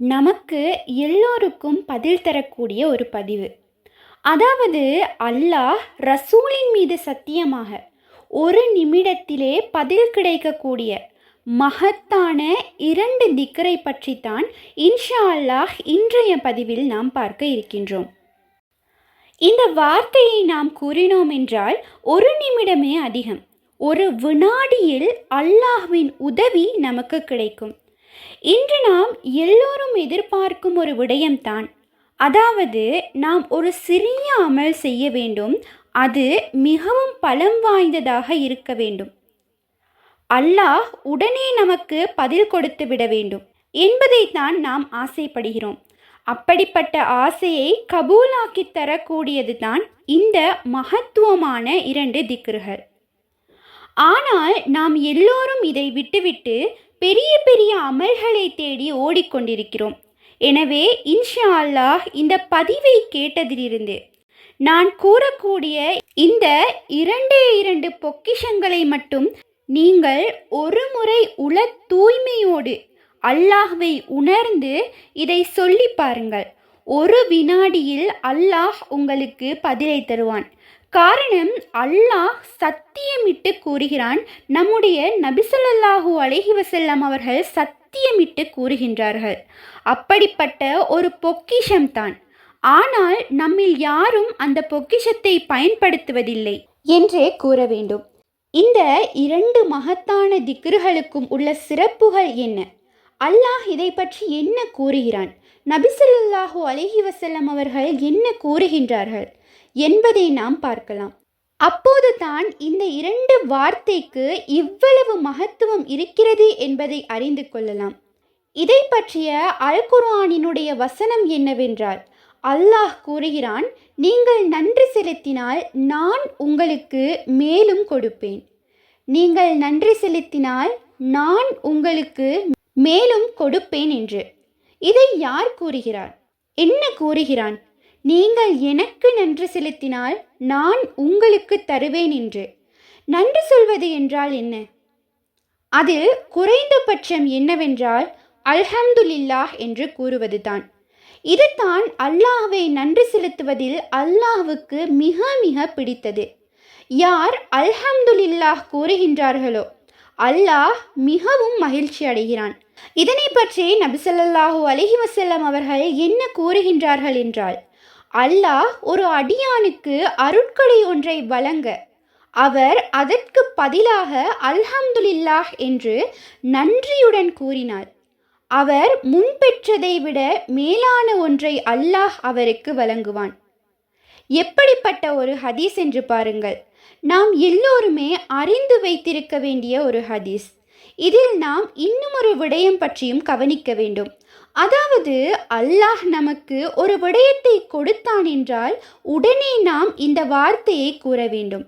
நமக்கு எல்லோருக்கும் பதில் தரக்கூடிய ஒரு பதிவு. அதாவது அல்லாஹ் ரசூலின் மீது சத்தியமாக ஒரு நிமிடத்திலே பதில் கிடைக்கக்கூடிய மகத்தான இரண்டு திக்கரை பற்றித்தான் இன்ஷா அல்லாஹ் இன்றைய பதிவில் நாம் பார்க்க இருக்கின்றோம். இந்த வார்த்தையை நாம் கூறினோம் என்றால் ஒரு நிமிடமே அதிகம். ஒரு வினாடியில் அல்லாஹ்வின் உதவி நமக்கு கிடைக்கும். இன்று நாம் எல்லோரும் எதிர்பார்க்கும் ஒரு விடயம்தான். அதாவது நாம் ஒரு சிறிய அமல் செய்ய வேண்டும். அது மிகவும் பலம் வாய்ந்ததாக இருக்க வேண்டும். அல்லாஹ் உடனே நமக்கு பதில் கொடுத்து விட வேண்டும். என்பதைத்தான் நாம் ஆசைப்படுகிறோம். அப்படிப்பட்ட ஆசையை கபூலாக்கி தரக்கூடியது தான் இந்த மகத்துவமான இரண்டு திக்ருகள். ஆனால் நாம் எல்லோரும் இதை விட்டுவிட்டு பெரிய பெரிய அமல்களை தேடி ஓடிக்கொண்டிருக்கிறோம். எனவே இன்ஷா அல்லாஹ் இந்த பதிவை கேட்டதிலிருந்து நான் கூறக்கூடிய இந்த இரண்டே இரண்டு பொக்கிஷங்களை மட்டும் நீங்கள் ஒரு முறை உள தூய்மையோடு அல்லாஹ்வை உணர்ந்து இதை சொல்லி பாருங்கள். ஒரு வினாடியில் அல்லாஹ் உங்களுக்கு பதிலை தருவான். காரணம் அல்லாஹ் சத்தியமிட்டு கூறுகிறான். நம்முடைய நபிசல்லாஹூ அலைஹி வசல்லாம் அவர்கள் சத்தியமிட்டு கூறுகின்றார்கள். அப்படிப்பட்ட ஒரு பொக்கிஷம்தான். ஆனால் நம்மில் யாரும் அந்த பொக்கிஷத்தை பயன்படுத்துவதில்லை என்றே கூற வேண்டும். இந்த இரண்டு மகத்தான திக்ருகளுக்கும் உள்ள சிறப்புகள் என்ன? அல்லாஹ் இதை பற்றி என்ன கூறுகிறான்? நபிசல்லாஹூ அலஹி வசல்லம் அவர்கள் என்ன கூறுகின்றார்கள்? என்பதை நாம் பார்க்கலாம். அப்போது தான் இந்த இரண்டு வார்த்தைக்கு இவ்வளவு மகத்துவம் இருக்கிறது என்பதை அறிந்து கொள்ளலாம். இதை பற்றிய அல் குர்ஆனினுடைய வசனம் என்னவென்றால் அல்லாஹ் கூறுகிறான் நீங்கள் நன்றி செலுத்தினால் நான் உங்களுக்கு மேலும் கொடுப்பேன். நீங்கள் நன்றி செலுத்தினால் நான் உங்களுக்கு மேலும் கொடுப்பேன் என்று. இதை யார் கூறுகிறார் என்ன கூறுகிறான்? நீங்கள் எனக்கு நன்றி செலுத்தினால் நான் உங்களுக்கு தருவேன் என்று. நன்றி சொல்வது என்றால் என்ன? அதில் குறைந்தபட்சம் என்னவென்றால் அல்ஹம்துலில்லாஹ் என்று கூறுவதுதான். இதுதான் அல்லாஹ்வை நன்றி செலுத்துவதில் அல்லாஹ்வுக்கு மிக மிக பிடித்தது. யார் அல்ஹம்துலில்லாஹ் கூறுகின்றார்களோ அல்லாஹ் மிகவும் மகிழ்ச்சி அடைகிறான். இதனை பற்றி நபிசல்லாஹூ அலஹி வசல்லம் அவர்கள் என்ன கூறுகின்றார்கள் என்றால் அல்லாஹ் ஒரு அடியானுக்கு அருட்கொடை ஒன்றை வழங்க அவர் அதற்கு பதிலாக அல்ஹம்துலில்லாஹ் என்று நன்றியுடன் கூறினார். அவர் முன்பெற்றதை விட மேலான ஒன்றை அல்லாஹ் அவருக்கு வழங்குவான். எப்படிப்பட்ட ஒரு ஹதீஸ் என்று பாருங்கள். நாம் எல்லோருமே அறிந்து வைத்திருக்க வேண்டிய ஒரு ஹதீஸ். இதில் நாம் இன்னும் ஒரு விடயம் பற்றியும் கவனிக்க வேண்டும். அதாவது அல்லாஹ் நமக்கு ஒரு விடயத்தை கொடுத்தான் என்றால் உடனே நாம் இந்த வார்த்தையை கூற வேண்டும்.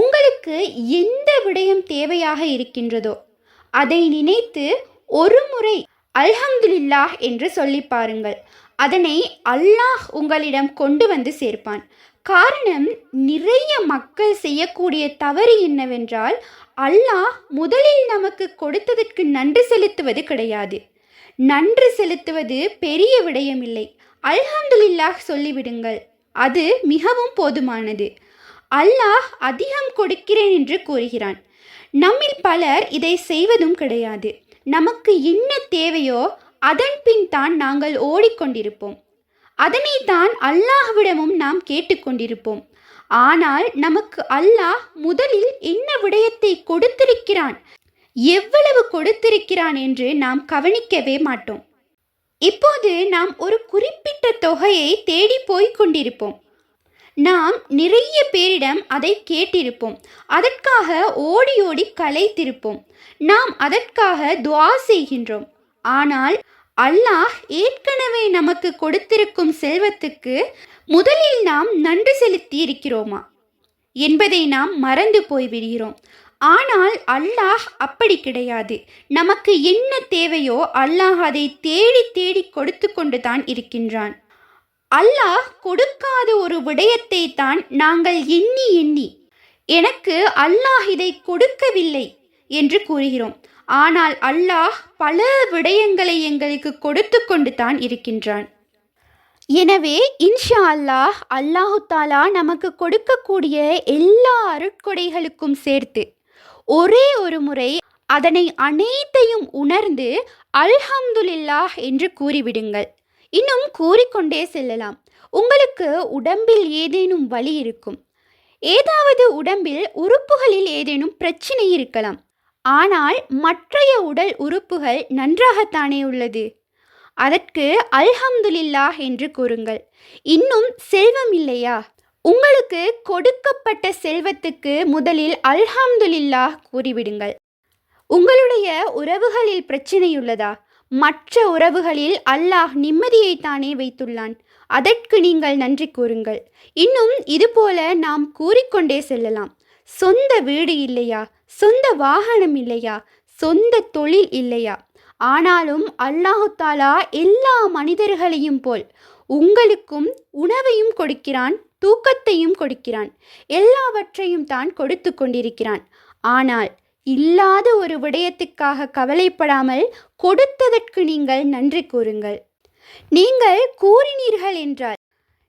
உங்களுக்கு எந்த விடயம் தேவையாக இருக்கின்றதோ அதை நினைத்து ஒரு முறை அல்ஹம்துலில்லாஹ் என்று சொல்லி பாருங்கள். அதனை அல்லாஹ் உங்களிடம் கொண்டு வந்து சேர்ப்பான். காரணம் நிறைய மக்கள் செய்யக்கூடிய தவறு என்னவென்றால் அல்லாஹ் முதலில் நமக்கு கொடுத்ததற்கு நன்றி செலுத்துவது கிடையாது. நன்றி செலுத்துவது பெரிய விடயமில்லை. அல்ஹம்துலில்லாஹ் சொல்லிவிடுங்கள். அது மிகவும் போதுமானது. அல்லாஹ் அதிகம் கொடுக்கிறேன் என்று கூறுகிறான். நம்மில் பலர் இதை செய்வதும் கிடையாது. நமக்கு என்ன தேவையோ அதன் பின் தான் நாங்கள் ஓடிக்கொண்டிருப்போம். அதனைத்தான் அல்லாஹ்விடமும் நாம் கேட்டுக்கொண்டிருப்போம். ஆனால் நமக்கு அல்லாஹ் முதலில் என்ன விடயத்தை கொடுத்திருக்கிறான்? எவ்வளவு கொடுத்திருக்கிறான் என்று நாம் கவனிக்கவே மாட்டோம். இப்போது நாம் ஒரு குறிப்பிட்ட தொகையை தேடி போய்க் கொண்டிருப்போம். நாம் நிறைய பேரிடம் அதை கேட்டிருப்போம். அதற்காக ஓடி ஓடி கலைத்திருப்போம் நாம் அதற்காக துவா செய்கின்றோம். ஆனால் அல்லாஹ் ஏற்கனவே நமக்கு கொடுத்திருக்கும் செல்வத்துக்கு முதலில் நாம் நன்றி செலுத்தி இருக்கிறோமா என்பதை நாம் மறந்து போய்விடுகிறோம். ஆனால் அல்லாஹ் அப்படி கிடையாது. நமக்கு என்ன தேவையோ அல்லாஹ் அதை தேடி தேடி கொடுத்து கொண்டு தான் இருக்கின்றான். அல்லாஹ் கொடுக்காத ஒரு விடயத்தை தான் நாங்கள் எண்ணி எண்ணி எனக்கு அல்லாஹ் இதை கொடுக்கவில்லை என்று கூறுகிறோம். ஆனால் அல்லாஹ் பல விடயங்களை எங்களுக்கு கொடுத்து கொண்டு தான் இருக்கின்றான். எனவே இன்ஷா அல்லாஹ் அல்லாஹு தாலா நமக்கு கொடுக்கக்கூடிய எல்லா அருட்கொடைகளுக்கும் சேர்த்து ஒரே ஒரு முறை அதனை அனைத்தையும் உணர்ந்து அல்ஹம்துலில்லாஹ் என்று கூறிவிடுங்கள். இன்னும் கூறிக்கொண்டே செல்லலாம். உங்களுக்கு உடம்பில் ஏதேனும் வலி இருக்கும். ஏதாவது உடம்பில் உறுப்புகளில் ஏதேனும் பிரச்சனை இருக்கலாம். ஆனால் மற்றைய உடல் உறுப்புகள் நன்றாகத்தானே உள்ளது. அதற்கு அல்ஹம்துலில்லாஹ் என்று கூறுங்கள். இன்னும் செல்வம் இல்லையா? உங்களுக்கு கொடுக்கப்பட்ட செல்வத்துக்கு முதலில் அல்ஹம்துலில்லாஹ் கூறிவிடுங்கள். உங்களுடைய உறவுகளில் பிரச்சனையுள்ளதா? மற்ற உறவுகளில் அல்லாஹ் நிம்மதியைத்தானே வைத்துள்ளான். அதற்கு நீங்கள் நன்றி கூறுங்கள். இன்னும் இதுபோல நாம் கூறிக்கொண்டே செல்லலாம். சொந்த வீடு இல்லையா? சொந்த வாகனம் இல்லையா? சொந்த தொழில் இல்லையா? ஆனாலும் அல்லாஹுத்தாலா எல்லா மனிதர்களையும் போல் உங்களுக்கும் உணவையும் கொடுக்கிறான் தூக்கத்தையும் கொடுக்கிறான் எல்லாவற்றையும் தான் கொடுத்து கொண்டிருக்கிறான். ஆனால் இல்லாத ஒரு விடயத்துக்காக கவலைப்படாமல் கொடுத்ததற்கு நீங்கள் நன்றி கூறுங்கள். நீங்கள் கூறினீர்கள் என்றால்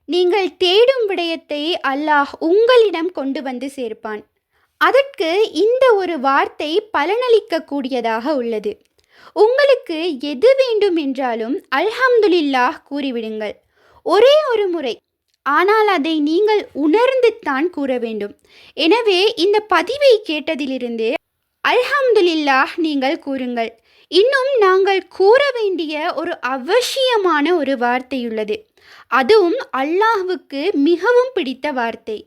நீங்கள் தேடும் விடயத்தை அல்லாஹ் உங்களிடம் கொண்டு வந்து சேர்ப்பான். அதற்கு இந்த ஒரு வார்த்தை பலனளிக்கக்கூடியதாக உள்ளது. உங்களுக்கு எது வேண்டும் என்றாலும் அல்ஹம்துலில்லாஹ் கூறிவிடுங்கள். ஒரே ஒரு முறை. ஆனால் அதை நீங்கள் உணர்ந்துத்தான் கூற வேண்டும். எனவே இந்த பதிவை கேட்டதிலிருந்து அல்ஹம்துலில்லாஹ் நீங்கள் கூறுங்கள். இன்னும் நாங்கள் கூற வேண்டிய ஒரு அவசியமான ஒரு வார்த்தை உள்ளது. அதுவும் அல்லாஹ்வுக்கு மிகவும் பிடித்த வார்த்தை.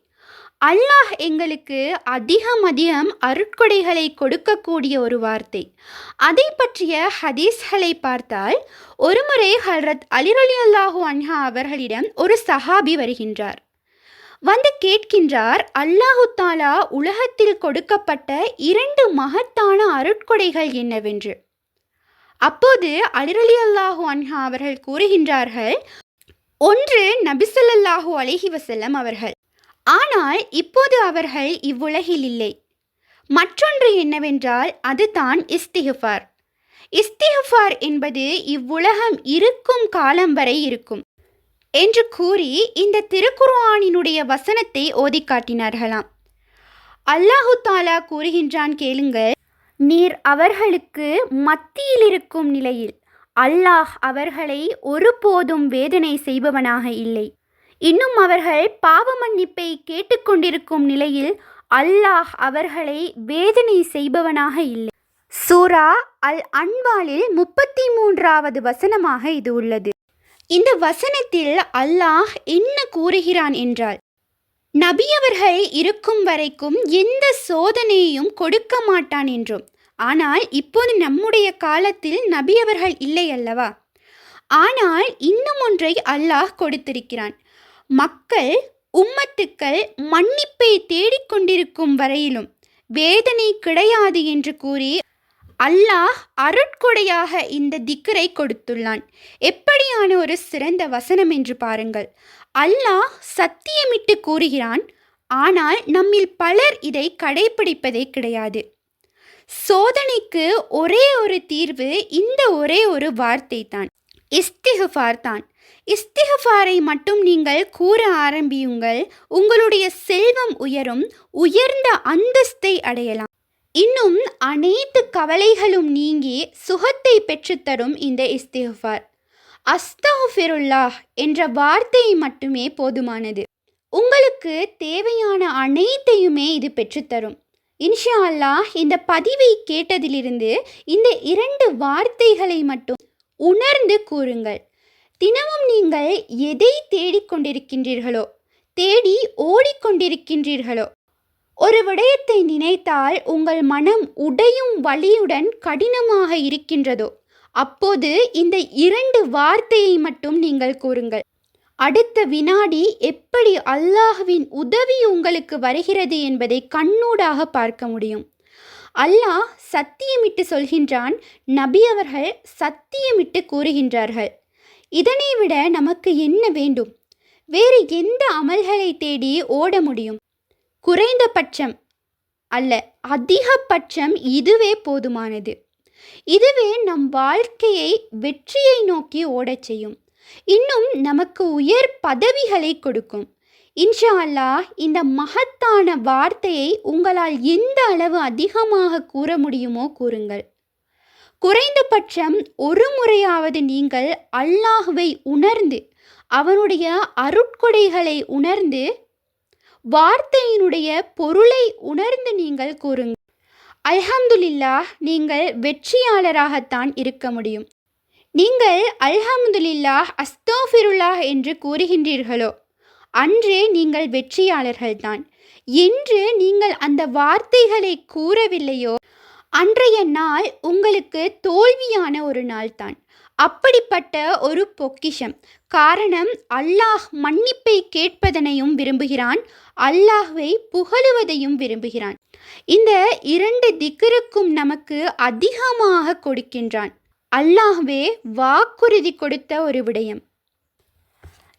அல்லாஹ் எங்களுக்கு அதிகம் அதிகம் அருட்கொடைகளை கொடுக்கக்கூடிய ஒரு வார்த்தை. அதை பற்றிய ஹதீஸ்களை பார்த்தால் ஒருமுறை ஹல்ரத் அலிரலி அல்லாஹு அன்ஹா அவர்களிடம் ஒரு சஹாபி வருகின்றார். வந்து கேட்கின்றார் அல்லாஹு தாலா உலகத்தில் கொடுக்கப்பட்ட இரண்டு மகத்தான அருட்கொடைகள் என்னவென்று? அப்போது அலிரலி அல்லாஹு அன்ஹா அவர்கள் கூறுகின்றார்கள் ஒன்று நபிசல்லாஹு அலைஹி வசல்லம் அவர்கள். ஆனால் இப்போது அவர்கள் இவ்வுலகில் இல்லை. மற்றொன்று என்னவென்றால் அதுதான் இஸ்திகுஃபார் இஸ்திகுஃபார் என்பது இவ்வுலகம் இருக்கும் காலம் வரை இருக்கும் என்று கூறி இந்த திருக்குர்ஆனினுடைய வசனத்தை ஓதி காட்டினார்களாம். அல்லாஹு தாலா கூறுகின்றான் கேளுங்கள் நீர் அவர்களுக்கு மத்தியில் இருக்கும் நிலையில் அல்லாஹ் அவர்களை ஒருபோதும் வேதனை செய்பவனாக இல்லை. இன்னும் அவர்கள் பாவ மன்னிப்பை கேட்டுக்கொண்டிருக்கும் நிலையில் அல்லாஹ் அவர்களை வேதனை செய்பவனாக இல்லை. சூரா அல் அன்வாலில் முப்பத்தி மூன்றாவது வசனமாக இது உள்ளது. இந்த வசனத்தில் அல்லாஹ் என்ன கூறுகிறான் என்றால் நபியவர்கள் இருக்கும் வரைக்கும் எந்த சோதனையையும் கொடுக்க மாட்டான் என்றும் ஆனால் இப்போது நம்முடைய காலத்தில் நபியவர்கள் இல்லை அல்லவா? ஆனால் இன்னும் ஒன்றை அல்லாஹ் கொடுத்திருக்கிறான். மக்கள் உம்மத்துக்கள் மன்னிப்பை தேடிக்கொண்டிருக்கும் வரையிலும் வேதனை கிடையாது என்று கூறி அல்லாஹ் அருட்கொடையாக இந்த திக்கரை கொடுத்துள்ளான். எப்படியான ஒரு சிறந்த வசனம் என்று பாருங்கள். அல்லாஹ் சத்தியமிட்டு கூறுகிறான் ஆனால் நம்மில் பலர் இதை கடைபிடிப்பதே கிடையாது. சோதனைக்கு ஒரே ஒரு தீர்வு இந்த ஒரே ஒரு வார்த்தை தான் இஸ்திகுஃபார் தான். இஸ்திகுஃபாரை மட்டும் நீங்கள் கூற ஆரம்பியுங்கள். உங்களுடைய செல்வம் உயரும் உயர்ந்த அந்தஸ்தை அடையலாம். இன்னும் அனைத்து கவலைகளும் நீங்கி சுகத்தை பெற்றுத்தரும் இந்த இஸ்திகுஃபார். அஸ்தகுஃபிருல்லாஹ் என்ற வார்த்தை மட்டுமே போதுமானது. உங்களுக்கு தேவையான அனைத்தையுமே இது பெற்றுத்தரும் இன்ஷா அல்லாஹ் இந்த பதிவை கேட்டதிலிருந்து இந்த இரண்டு வார்த்தைகளை மட்டும் உணர்ந்து கூறுங்கள். தினமும் நீங்கள் எதை தேடிக்கொண்டிருக்கின்றீர்களோ தேடி ஓடிக்கொண்டிருக்கின்றீர்களோ ஒரு விடயத்தை நினைத்தால் உங்கள் மனம் உடையும் வலியுடன் கடினமாக இருக்கின்றதோ அப்போது இந்த இரண்டு வார்த்தையை மட்டும் நீங்கள் கூறுங்கள். அடுத்த வினாடி எப்படி அல்லாஹ்வின் உதவி உங்களுக்கு வருகிறது என்பதை கண்ணூடாக பார்க்க முடியும். அல்லாஹ் சத்தியமிட்டு சொல்கின்றான் நபி அவர்கள் சத்தியமிட்டு கூறுகின்றார்கள். இதனை விட நமக்கு என்ன வேண்டும்? வேறு எந்த அமல்களை தேடி ஓட முடியும்? குறைந்தபட்சம் அல்ல அதிகபட்சம் இதுவே போதுமானது. இதுவே நம் வாழ்க்கையை வெற்றியை நோக்கி ஓடச் செய்யும். இன்னும் நமக்கு உயர் பதவிகளை கொடுக்கும். இன்ஷா அல்லாஹ் இந்த மகத்தான வார்த்தையை உங்களால் எந்த அளவு அதிகமாக கூற முடியுமோ கூறுங்கள். குறைந்தபட்சம் ஒரு முறையாவது நீங்கள் அல்லாஹுவை உணர்ந்து அவனுடைய அருட்கொடைகளை உணர்ந்து வார்த்தையினுடைய பொருளை உணர்ந்து நீங்கள் கூறுங்கள். அல்ஹம்துலில்லா நீங்கள் வெற்றியாளராகத்தான் இருக்க முடியும். நீங்கள் அல்ஹம்துலில்லாஹ் அஸ்தோஃபிருல்லாஹ் என்று கூறுகின்றீர்களோ அன்றே நீங்கள் வெற்றியாளர்கள்தான். என்று நீங்கள் அந்த வார்த்தைகளை கூறவில்லையோ அன்றைய நாள் உங்களுக்கு தோல்வியான ஒரு நாள் தான் அப்படிப்பட்ட ஒரு பொக்கிஷம். காரணம் அல்லாஹ் மன்னிப்பை கேட்பதனையும் விரும்புகிறான் அல்லாஹ்வை புகழுவதையும் விரும்புகிறான். இந்த இரண்டு திக்கருக்கும் நமக்கு அதிகமாக கொடுக்கின்றான். அல்லாஹ்வே வாக்குறுதி கொடுத்த ஒரு விடயம்.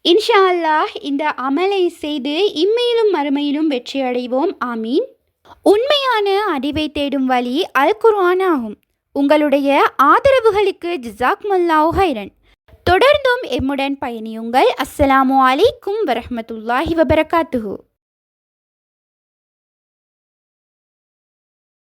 இன்ஷா அல்லாஹ் இந்த அமலை செய்து இம்மையிலும் மறுமையிலும் வெற்றி அடைவோம் ஆமீன். உண்மையான அறிவை தேடும் வழி அல் குர்ஆன் ஆகும் உங்களுடைய ஆதரவுகளுக்கு ஜிசாக் மல்லாஹ் ஹைரன் தொடர்ந்தும் எம்முடன் பயணியுங்கள். அஸ்ஸலாமு அலைக்கும் வரமத்துல்லாஹி வபரகாத்துஹூ.